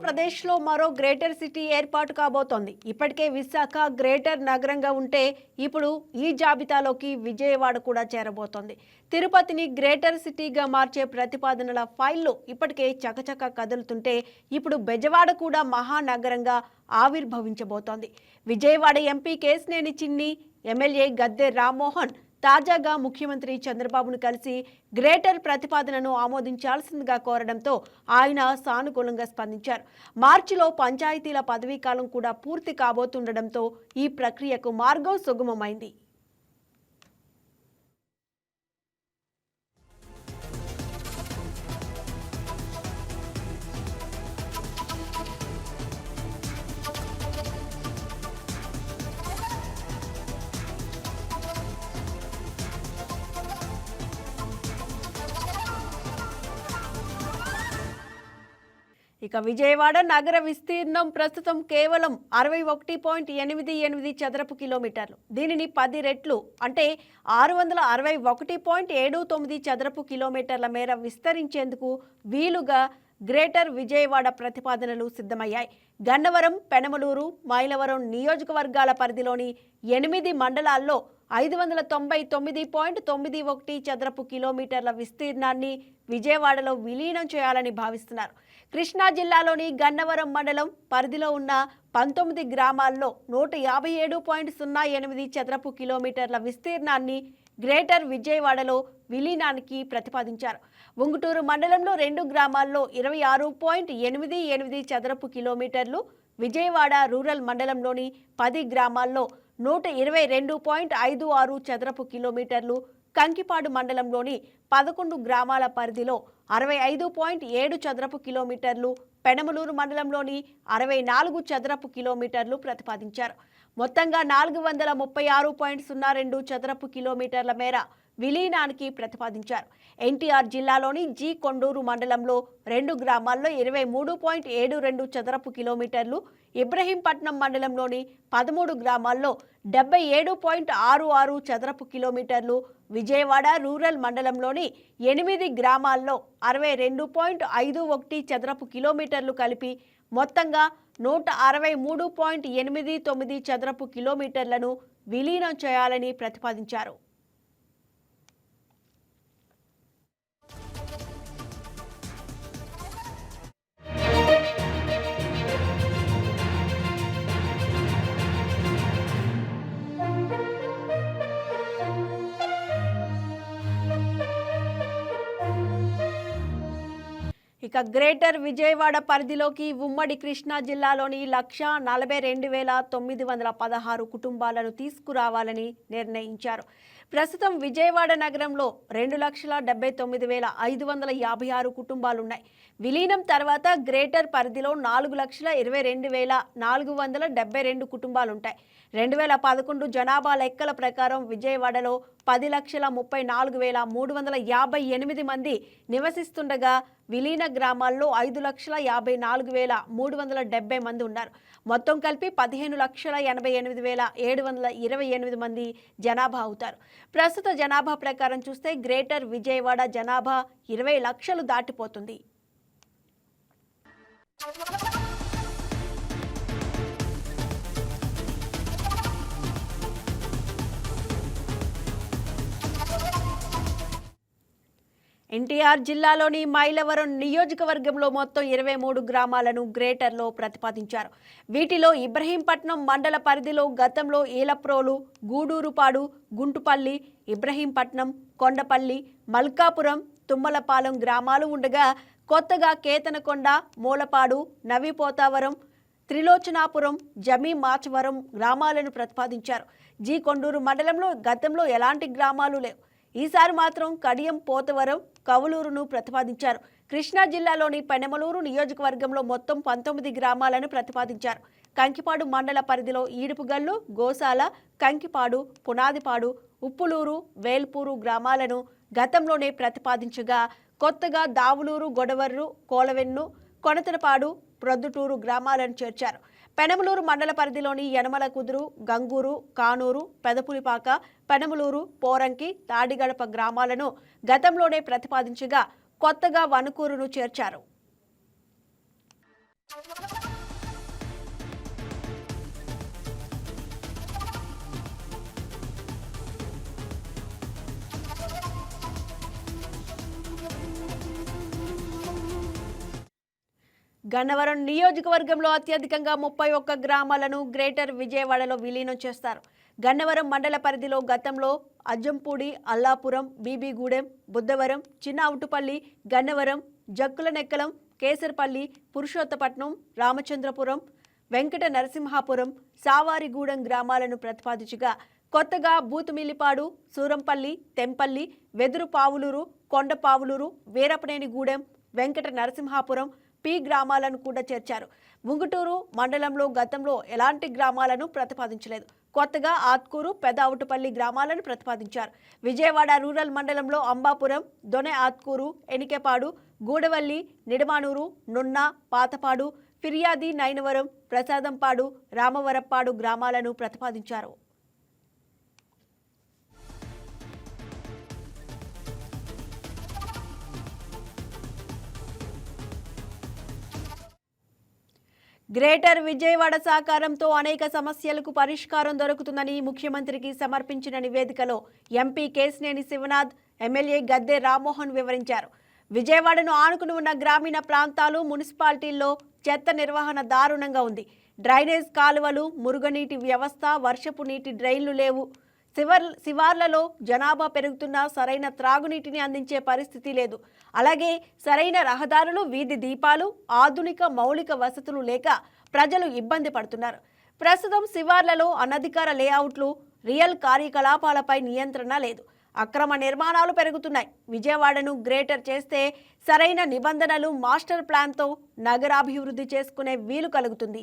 ఆంధ్రప్రదేశ్లో మరో greater city ఏర్పాటు కాబోతోంది. ఇప్పటికే విశాఖ గ్రేటర్ నగరంగా ఉంటే ఇప్పుడు ఈ జాబితాలోకి విజయవాడ కూడా చేరబోతోంది. తిరుపతిని గ్రేటర్ సిటీగా మార్చే ప్రతిపాదనల ఫైల్లో ఇప్పటికే చకచక కదులుతుంటే ఇప్పుడు బెజవాడ కూడా మహానగరంగా ఆవిర్భవించబోతోంది. విజయవాడ ఎంపీ కేసినేని చిన్ని ఎమ్మెల్యే గద్దె రామ్మోహన్ తాజాగా ముఖ్యమంత్రి చంద్రబాబును కలిసి గ్రేటర్ ప్రతిపాదనను ఆమోదించాల్సిందిగా కోరడంతో ఆయన సానుకూలంగా స్పందించారు. మార్చిలో పంచాయతీల పదవీకాలం కూడా పూర్తి కాబోతుండడంతో ఈ ప్రక్రియకు మార్గం సుగమమైంది. ఇక విజయవాడ నగర విస్తీర్ణం ప్రస్తుతం కేవలం అరవై ఒకటి పాయింట్ ఎనిమిది ఎనిమిది చదరపు కిలోమీటర్లు. దీనిని పది రెట్లు అంటే ఆరు వందల అరవై ఒకటి పాయింట్ ఏడు తొమ్మిది చదరపు కిలోమీటర్ల మేర విస్తరించేందుకు వీలుగా గ్రేటర్ విజయవాడ ప్రతిపాదనలు సిద్ధమయ్యాయి. గన్నవరం పెనమలూరు మైలవరం నియోజకవర్గాల పరిధిలోని ఎనిమిది మండలాల్లో ఐదు వందల తొంభై తొమ్మిది పాయింట్ తొమ్మిది ఒకటి చదరపు కిలోమీటర్ల విస్తీర్ణాన్ని విజయవాడలో విలీనం చేయాలని భావిస్తున్నారు. కృష్ణా జిల్లాలోని గన్నవరం మండలం పరిధిలో ఉన్న పంతొమ్మిది గ్రామాల్లో నూట యాభై ఏడు పాయింట్ సున్నా ఎనిమిది చదరపు కిలోమీటర్ల విస్తీర్ణాన్ని గ్రేటర్ విజయవాడలో విలీనానికి ప్రతిపాదించారు. ఉంగుటూరు మండలంలో రెండు గ్రామాల్లో ఇరవై ఆరు పాయింట్ ఎనిమిది ఎనిమిది చదరపు కిలోమీటర్లు విజయవాడ రూరల్ మండలంలోని పది గ్రామాల్లో నూట ఇరవై రెండు పాయింట్ ఐదు ఆరు చదరపు కిలోమీటర్లు కంకిపాడు మండలంలోని పదకొండు గ్రామాల పరిధిలో అరవై ఐదు పాయింట్ ఏడు చదరపు కిలోమీటర్లు పెనమలూరు మండలంలోని అరవై నాలుగు చదరపు కిలోమీటర్లు ప్రతిపాదించారు. మొత్తంగా నాలుగు వందల ముప్పై ఆరు పాయింట్ సున్నా రెండు చదరపు కిలోమీటర్ల మేర విలీనానికి ప్రతిపాదించారు. ఎన్టీఆర్ జిల్లాలోని జీ కొండూరు మండలంలో రెండు గ్రామాల్లో ఇరవై మూడు పాయింట్ ఏడు రెండు చదరపు కిలోమీటర్లు ఇబ్రహీంపట్నం మండలంలోని పదమూడు గ్రామాల్లో డెబ్బై ఏడు పాయింట్ ఆరు ఆరు చదరపు కిలోమీటర్లు విజయవాడ రూరల్ మండలంలోని ఎనిమిది గ్రామాల్లో అరవై రెండు పాయింట్ ఐదు ఒకటి చదరపు కిలోమీటర్లు కలిపి మొత్తంగా నూట అరవై మూడు పాయింట్ ఎనిమిది తొమ్మిది చదరపు కిలోమీటర్లను విలీనం చేయాలని ప్రతిపాదించారు. ఇక గ్రేటర్ విజయవాడ పరిధిలోకి ఉమ్మడి కృష్ణా జిల్లాలోని లక్ష నలభై రెండు వేల తొమ్మిది వందల పదహారు కుటుంబాలను తీసుకురావాలని నిర్ణయించారు. ప్రస్తుతం విజయవాడ నగరంలో రెండు లక్షల డెబ్బై తొమ్మిది వేల ఐదు వందల యాభై ఆరు కుటుంబాలున్నాయి. విలీనం తర్వాత గ్రేటర్ పరిధిలో నాలుగు లక్షల ఇరవై రెండు వేల నాలుగు వందల డెబ్బై రెండు కుటుంబాలుంటాయి. రెండు వేల పదకొండు జనాభా లెక్కల ప్రకారం విజయవాడలో పది లక్షల ముప్పై నాలుగు వేల మూడు వందల యాభై ఎనిమిది మంది నివసిస్తుండగా విలీన గ్రామాల్లో ఐదు లక్షల యాభై నాలుగు వేల మూడు వందల డెబ్బై మంది ఉన్నారు. మొత్తం కలిపి పదిహేను లక్షల ఎనభై ఎనిమిది వేల ఏడు వందల ఇరవై ఎనిమిది మంది జనాభా అవుతారు. ప్రస్తుత జనాభా ప్రకారం చూస్తే గ్రేటర్ విజయవాడ జనాభా ఇరవై లక్షలు దాటిపోతుంది. ఎన్టీఆర్ జిల్లాలోని మైలవరం నియోజకవర్గంలో మొత్తం ఇరవై మూడు గ్రామాలను గ్రేటర్లో ప్రతిపాదించారు. వీటిలో ఇబ్రహీంపట్నం మండల పరిధిలో గతంలో ఈలప్రోలు గూడూరుపాడు గుంటుపల్లి ఇబ్రహీంపట్నం కొండపల్లి మల్కాపురం తుమ్మలపాలెం గ్రామాలు ఉండగా కొత్తగా కేతనకొండ మూలపాడు నవిపోతావరం త్రిలోచనాపురం జమీ మాచవరం గ్రామాలను ప్రతిపాదించారు. జీ కొండూరు మండలంలో గతంలో ఎలాంటి గ్రామాలు లేవు. ఈసారి మాత్రం కడియం పోతవరం కవులూరును ప్రతిపాదించారు. కృష్ణా జిల్లాలోని పెనమలూరు నియోజకవర్గంలో మొత్తం పంతొమ్మిది గ్రామాలను ప్రతిపాదించారు. కంకిపాడు మండల పరిధిలో ఈడుపుగల్లు గోసాల కంకిపాడు పునాదిపాడు ఉప్పులూరు వేల్పూరు గ్రామాలను గతంలోనే ప్రతిపాదించగా కొత్తగా దావులూరు గొడవర్రు కోలవెన్ను కొనతనపాడు ప్రొద్దుటూరు గ్రామాలను చేర్చారు. పెనమలూరు మండల పరిధిలోని యనమల కుదురు గంగూరు కానూరు పెదపులిపాక పెనమలూరు పోరంకి తాడిగడప గ్రామాలను గతంలోనే ప్రతిపాదించగా కొత్తగా వణుకూరును చేర్చారు. గన్నవరం నియోజకవర్గంలో అత్యధికంగా ముప్పై ఒక్క గ్రామాలను గ్రేటర్ విజయవాడలో విలీనం చేస్తారు. గన్నవరం మండల పరిధిలో గతంలో అజ్జంపూడి అల్లాపురం బీబీగూడెం బుద్ధవరం చిన్న అవుటుపల్లి గన్నవరం జక్కులనెక్కలం కేసరపల్లి పురుషోత్తపట్నం రామచంద్రపురం వెంకట నరసింహాపురం సావారిగూడెం గ్రామాలను ప్రతిపాదించగా కొత్తగా బూతుమిల్లిపాడు సూరంపల్లి తెంపల్లి వెదురు పావులూరు కొండపావులూరు వీరపనేనిగూడెం వెంకట నరసింహాపురం పి గ్రామాలను కూడా చేర్చారు. ముంగుటూరు మండలంలో గతంలో ఎలాంటి గ్రామాలను ప్రతిపాదించలేదు. కొత్తగా ఆత్కూరు పెదావుటపల్లి గ్రామాలను ప్రతిపాదించారు. విజయవాడ రూరల్ మండలంలో అంబాపురం దొనె ఆత్కూరు ఎనికెపాడు గూడవల్లి నిడమానూరు నున్న పాతపాడు ఫిర్యాది నైనవరం ప్రసాదంపాడు రామవరప్పాడు గ్రామాలను ప్రతిపాదించారు. గ్రేటర్ విజయవాడ సహకారంతో అనేక సమస్యలకు పరిష్కారం దొరుకుతుందని ముఖ్యమంత్రికి సమర్పించిన నివేదికలో ఎంపీ కేసినేని శివనాథ్ ఎమ్మెల్యే గద్దె రామ్మోహన్ వివరించారు. విజయవాడను ఆనుకుని ఉన్న గ్రామీణ ప్రాంతాలు మున్సిపాలిటీల్లో చెత్త నిర్వహణ దారుణంగా ఉంది. డ్రైనేజ్ కాలువలు మురుగునీటి వ్యవస్థ వర్షపు నీటి డ్రైన్లు లేవు. శివర్ శివార్లలో జనాభా పెరుగుతున్నా సరైన త్రాగునీటిని అందించే పరిస్థితి లేదు. అలాగే సరైన రహదారులు వీధి దీపాలు ఆధునిక మౌలిక వసతులు లేక ప్రజలు ఇబ్బంది పడుతున్నారు. ప్రస్తుతం శివార్లలో అనధికార లేఅవుట్లు రియల్ కార్యకలాపాలపై నియంత్రణ లేదు. అక్రమ నిర్మాణాలు పెరుగుతున్నాయి. విజయవాడను గ్రేటర్ చేస్తే సరైన నిబంధనలు మాస్టర్ ప్లాన్తో నగరాభివృద్ధి చేసుకునే వీలు కలుగుతుంది.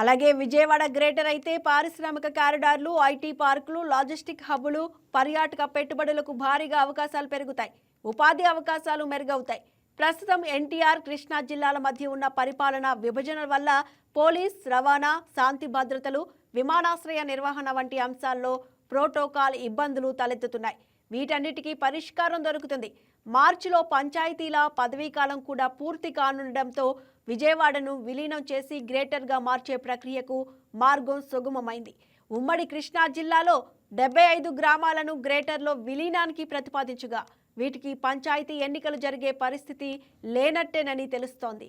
అలాగే విజయవాడ గ్రేటర్ అయితే పారిశ్రామిక కారిడార్లు ఐటీ పార్కులు లాజిస్టిక్ హబ్బులు పర్యాటక పెట్టుబడులకు భారీగా అవకాశాలు పెరుగుతాయి. ఉపాధి అవకాశాలు మెరుగవుతాయి. ప్రస్తుతం ఎన్టీఆర్ కృష్ణా జిల్లాల మధ్య ఉన్న పరిపాలన విభజన వల్ల పోలీస్ రవాణా శాంతి భద్రతలు విమానాశ్రయ నిర్వహణ వంటి అంశాల్లో ప్రోటోకాల్ ఇబ్బందులు తలెత్తుతున్నాయి. వీటన్నిటికీ పరిష్కారం దొరుకుతుంది. మార్చిలో పంచాయతీల పదవీకాలం కూడా పూర్తి కానుండటంతో విజయవాడను విలీనం చేసి గ్రేటర్గా మార్చే ప్రక్రియకు మార్గం సుగమమైంది. ఉమ్మడి కృష్ణా జిల్లాలో డెబ్బై ఐదు గ్రామాలను గ్రేటర్లో విలీనానికి ప్రతిపాదించగా. వీటికి పంచాయతీ ఎన్నికలు జరిగే పరిస్థితి లేనట్టేనని తెలుస్తోంది.